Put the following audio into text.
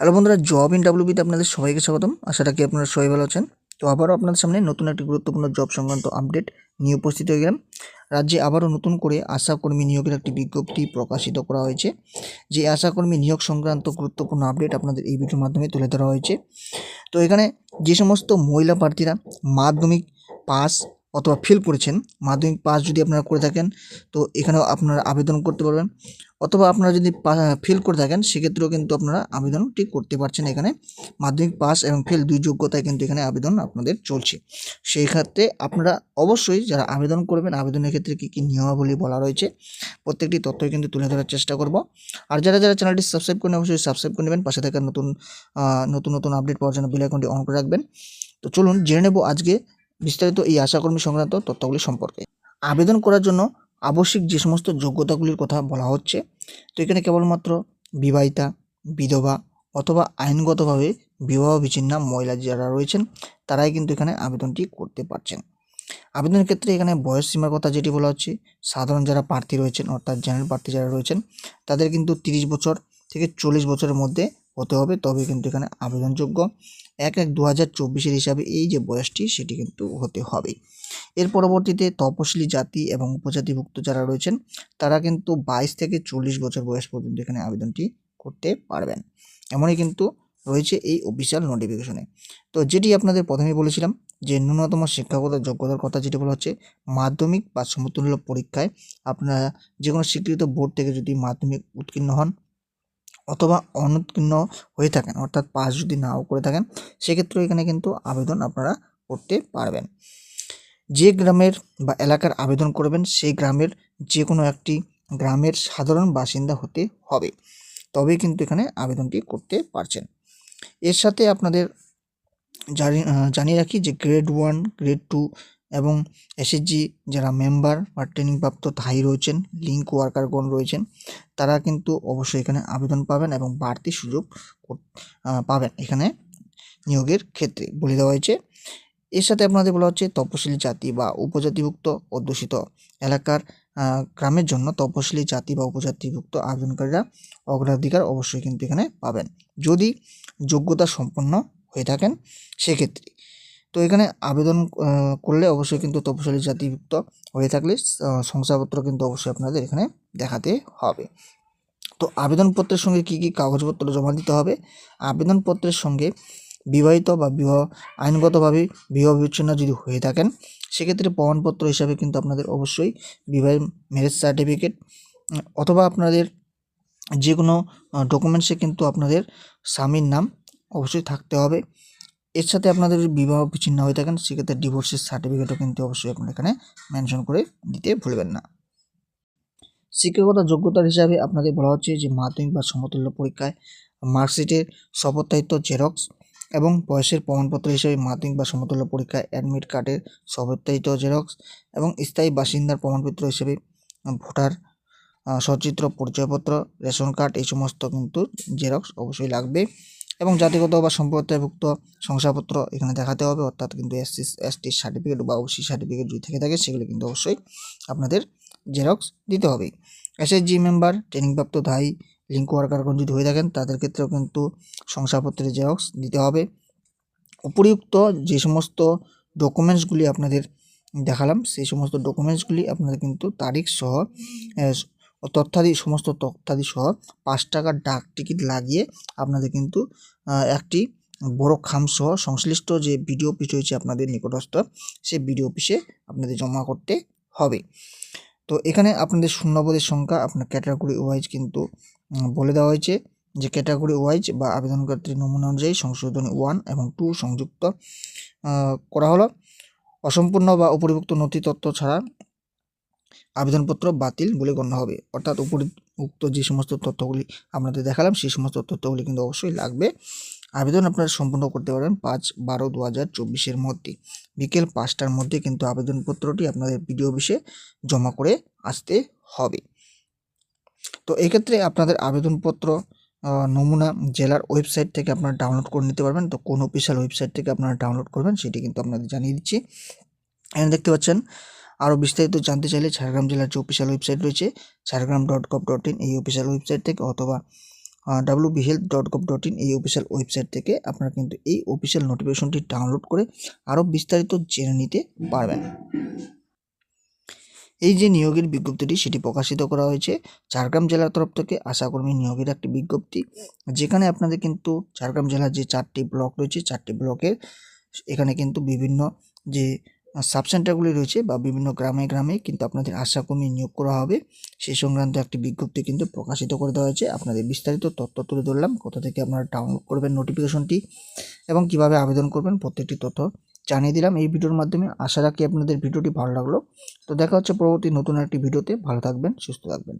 Hello বন্ধুরা, job in ডাব্লিউবিতে আপনাদের সবাইকে স্বাগতম। আশা রাখি আপনারা সবাই ভালো আছেন। তো আবারও আপনাদের সামনে নতুন একটি গুরুত্বপূর্ণ জব সংক্রান্ত আপডেট নিয়ে উপস্থিত হয়ে গেলাম। রাজ্যে আবারও নতুন করে আশাকর্মী নিয়োগের একটি বিজ্ঞপ্তি প্রকাশিত করা হয়েছে, যে আশাকর্মী নিয়োগ সংক্রান্ত গুরুত্বপূর্ণ আপডেট আপনাদের এই ভিডিওর মাধ্যমে তুলে ধরা হয়েছে। তো এখানে যে সমস্ত মহিলা প্রার্থীরা মাধ্যমিক পাস অথবা ফেল করেছেন, মাধ্যমিক পাস যদি আপনারা করে থাকেন, তো এখানেও আপনারা আবেদন করতে পারবেন। অথবা আপনারা যদি ফেল করে থাকেন, সেক্ষেত্রেও কিন্তু আপনারা আবেদনটি করতে পারছেন এখানে। মাধ্যমিক পাস এবং ফেল দুই যোগ্যতায় কিন্তু এখানে আবেদন আপনাদের চলছে। সেই ক্ষেত্রে আপনারা অবশ্যই যারা আবেদন করবেন, আবেদনের ক্ষেত্রে কী কী নিয়মাবলী বলা রয়েছে, প্রত্যেকটি তথ্যই কিন্তু তুলে ধরার চেষ্টা করব। আর যারা যারা চ্যানেলটি সাবস্ক্রাইব করেন অবশ্যই সাবস্ক্রাইব করে নেবেন। পাশে থাকা নতুন নতুন নতুন আপডেট পাওয়ার জন্য বেল আইকনটি অন করে রাখবেন। তো চলুন জেনে নেব আজকে বিস্তারিত এই আশাকর্মী সংক্রান্ত তথ্যগুলি সম্পর্কে। আবেদন করার জন্য আবশ্যিক যে সমস্ত যোগ্যতাগুলির কথা বলা হচ্ছে, তো এখানে কেবলমাত্র বিবাহিতা, বিধবা অথবা আইনগতভাবে বিবাহ বিচ্ছিন্না মহিলা যারা রয়েছেন, তারাই কিন্তু এখানে আবেদনটি করতে পারছেন। আবেদনের ক্ষেত্রে এখানে বয়স সীমার কথা যেটি বলা হচ্ছে, সাধারণ যারা প্রার্থী রয়েছেন, অর্থাৎ জেনারেল প্রার্থী যারা রয়েছেন, তাদের কিন্তু তিরিশ বছর থেকে চল্লিশ বছরের মধ্যে হতে হবে। তবে কিন্তু এখানে আবেদনযোগ্য এক এক দু হাজার চব্বিশের হিসাবে এই যে বয়সটি, সেটি কিন্তু হতে হবে। এর পরবর্তীতে তপশিলি জাতি এবং উপজাতিভুক্ত যারা রয়েছেন, তারা কিন্তু বাইশ থেকে চল্লিশ বছর বয়স পর্যন্ত এখানে আবেদনটি করতে পারবেন। এমনই কিন্তু রয়েছে এই অফিসিয়াল নোটিফিকেশনে তো যেটি আপনাদের প্রথমেই বলেছিলাম যে, ন্যূনতম শিক্ষাগত যোগ্যতার কথা যেটি বলা হচ্ছে, মাধ্যমিক বা সমতুল্য পরীক্ষায় আপনারা যে কোনো স্বীকৃত বোর্ড থেকে যদি মাধ্যমিক উত্তীর্ণ হন অথবা অনুত্তীর্ণ হয়ে থাকেন, অর্থাৎ পাস যদি নাও করে থাকেন, সেক্ষেত্রেও এখানে কিন্তু আবেদন আপনারা করতে পারবেন। যে গ্রামের বা এলাকার আবেদন করবেন, সেই গ্রামের যে কোনো একটি গ্রামের সাধারণ বাসিন্দা হতে হবে। তবেই কিন্তু এখানে আবেদনটি করতে পারছেন। এর সাথে আপনাদের জানি জানিয়ে রাখি যে গ্রেড ওয়ান গ্রেড টু এবং এসএসজি যারা মেম্বার বা ট্রেনিংপ্রাপ্ত থাই রয়েছেন লিঙ্ক ওয়ার্কারগণ রয়েছেন, তারা কিন্তু অবশ্যই এখানে আবেদন পাবেন এবং বাড়তি সুযোগ পাবেন এখানে নিয়োগের ক্ষেত্রে বলে দেওয়া হয়েছে। এর সাথে আপনাদের বলা হচ্ছে তপশিলি জাতি বা উপজাতিভুক্ত অধ্যুষিত এলাকার গ্রামের জন্য তপশিলি জাতি বা উপজাতিভুক্ত আবেদনকারীরা অগ্রাধিকার অবশ্যই কিন্তু এখানে পাবেন। যদি যোগ্যতা সম্পন্ন হয়ে থাকেন, সেক্ষেত্রে তো এখানে আবেদন করলে অবশ্যই কিন্তু তপশিলি জাতিভুক্ত হয়ে থাকলে শংসাপত্র কিন্তু অবশ্যই আপনাদের এখানে দেখাতে হবে। তো আবেদনপত্রের সঙ্গে কী কী কাগজপত্র জমা দিতে হবে? আবেদনপত্রের সঙ্গে বিবাহিত বা বিবাহ, আইনগতভাবে বিবাহ বিচ্ছিন্ন যদি হয়ে থাকেন, সেক্ষেত্রে প্রমাণপত্র হিসাবে কিন্তু আপনাদের অবশ্যই বিবাহের ম্যারেজ সার্টিফিকেট অথবা আপনাদের যে কোনো ডকুমেন্টসে কিন্তু আপনাদের স্বামীর নাম অবশ্যই থাকতে হবে। এর সাথে আপনাদের বিবাহ বিচ্ছিন্ন হয়ে থাকেন, সেক্ষেত্রে ডিভোর্সের সার্টিফিকেটও কিন্তু অবশ্যই আপনারা এখানে মেনশন করে দিতে ভুলবেন না। শিক্ষাগত যোগ্যতার হিসাবে আপনাদের বলা হচ্ছে যে মাধ্যমিক বা সমতুল্য পরীক্ষায় মার্কশিটের শপথদায়িত্ব জেরক্স এবং বয়সের প্রমাণপত্র হিসেবে মাধ্যমিক বা সমতুল্য পরীক্ষায় অ্যাডমিট কার্ডের শপথদায়িত্ব জেরক্স এবং স্থায়ী বাসিন্দার প্রমাণপত্র হিসেবে ভোটার সচিত্র, পরিচয়পত্র, রেশন কার্ড, এই সমস্ত কিন্তু জেরক্স অবশ্যই লাগবে। এবং জাতিগত বা সম্প্রদায়ভুক্ত শংসাপত্র এখানে দেখাতে হবে, অর্থাৎ কিন্তু এসসি এসটির সার্টিফিকেট বা ওসি সার্টিফিকেট যদি থেকে থাকে, সেগুলো কিন্তু অবশ্যই আপনাদের জেরক্স দিতে হবে। এসএসজি মেম্বার ট্রেনিংপ্রাপ্ত ধাই লিঙ্ক ওয়ার্কারগণ যদি হয়ে থাকেন, তাদের ক্ষেত্রেও কিন্তু শংসাপত্রের জেরক্স দিতে হবে। উপরিউক্ত যে সমস্ত ডকুমেন্টসগুলি আপনাদের দেখালাম, সেই সমস্ত ডকুমেন্টসগুলি আপনাদের কিন্তু তারিখ সহ তথ্যাদি, সমস্ত তথ্যাদি সহ পাঁচ টাকার ডাক টিকিট লাগিয়ে আপনাদের কিন্তু একটি বড় খাম সহ সংশ্লিষ্ট যে বিডিও অফিস রয়েছে আপনাদের নিকটস্থ, সেই বিডিও অফিসে আপনাদের জমা করতে হবে। তো এখানে আপনাদের শূন্যপদের সংখ্যা আপনার ক্যাটাগরি ওয়াইজ কিন্তু বলে দেওয়া হয়েছে যে ক্যাটাগরি ওয়াইজ বা আবেদনকর্ত্রীর নমুনা অনুযায়ী সংশোধনী ওয়ান এবং টু সংযুক্ত করা হলো। অসম্পূর্ণ বা উপরিভুক্ত নথি তথ্য ছাড়া আবেদনপত্র বাতিল বলে গণ্য হবে। অর্থাৎ উপরি উক্ত যে সমস্ত তথ্যগুলি আপনাদের দেখালাম, সেই সমস্ত তথ্যগুলি কিন্তু অবশ্যই লাগবে। আবেদন আপনারা সম্পূর্ণ করতে পারবেন পাঁচ বারো দু হাজার চব্বিশের মধ্যে। বিকেল পাঁচটার মধ্যে কিন্তু আবেদনপত্রটি আপনাদের বিডিও অফিসে জমা করে আসতে হবে। তো এক্ষেত্রে আপনাদের আবেদনপত্র নমুনা জেলার ওয়েবসাইট থেকে আপনারা ডাউনলোড করে নিতে পারবেন। তো কোন অফিসিয়াল ওয়েবসাইট থেকে আপনারা ডাউনলোড করবেন, সেটি কিন্তু আপনাদের জানিয়ে দিচ্ছি। এখানে দেখতে পাচ্ছেন আরও বিস্তারিত জানতে চাইলে ঝাড়গ্রাম জেলার যে অফিসিয়াল ওয়েবসাইট রয়েছে, Jhargram dot gov dot in এই অফিসিয়াল ওয়েবসাইট থেকে অথবা W B health dot gov dot in এই অফিসিয়াল ওয়েবসাইট থেকে আপনারা কিন্তু এই অফিসিয়াল নোটিফিকেশনটি ডাউনলোড করে আরও বিস্তারিত জেনে নিতে পারবেন। এই যে নিয়োগের বিজ্ঞপ্তিটি, সেটি প্রকাশিত করা হয়েছে ঝাড়গ্রাম জেলার তরফ থেকে। আশাকর্মী নিয়োগের একটি বিজ্ঞপ্তি, যেখানে আপনাদের কিন্তু ঝাড়গ্রাম জেলার যে চারটি ব্লক রয়েছে, চারটি ব্লকের, এখানে কিন্তু বিভিন্ন যে সাব সেন্টারগুলি রয়েছে বা বিভিন্ন গ্রামে গ্রামে কিন্তু আপনাদের আশাকর্মী নিয়োগ করা হবে। সেই সংক্রান্ত একটি বিজ্ঞপ্তি কিন্তু প্রকাশিত করে দেওয়া হয়েছে। আপনাদের বিস্তারিত তথ্য তুলে ধরলাম। কোথা থেকে আপনারা ডাউনলোড করবেন নোটিফিকেশনটি এবং কীভাবে আবেদন করবেন প্রত্যেকটি তথ্য জানিয়ে দিলাম। এই ভিডিওর মাধ্যমে আশা রাখি আপনাদের ভিডিওটি ভালো লাগল। তো দেখা হচ্ছে পরবর্তী নতুন একটি ভিডিওতে। ভালো থাকবেন, সুস্থ থাকবেন।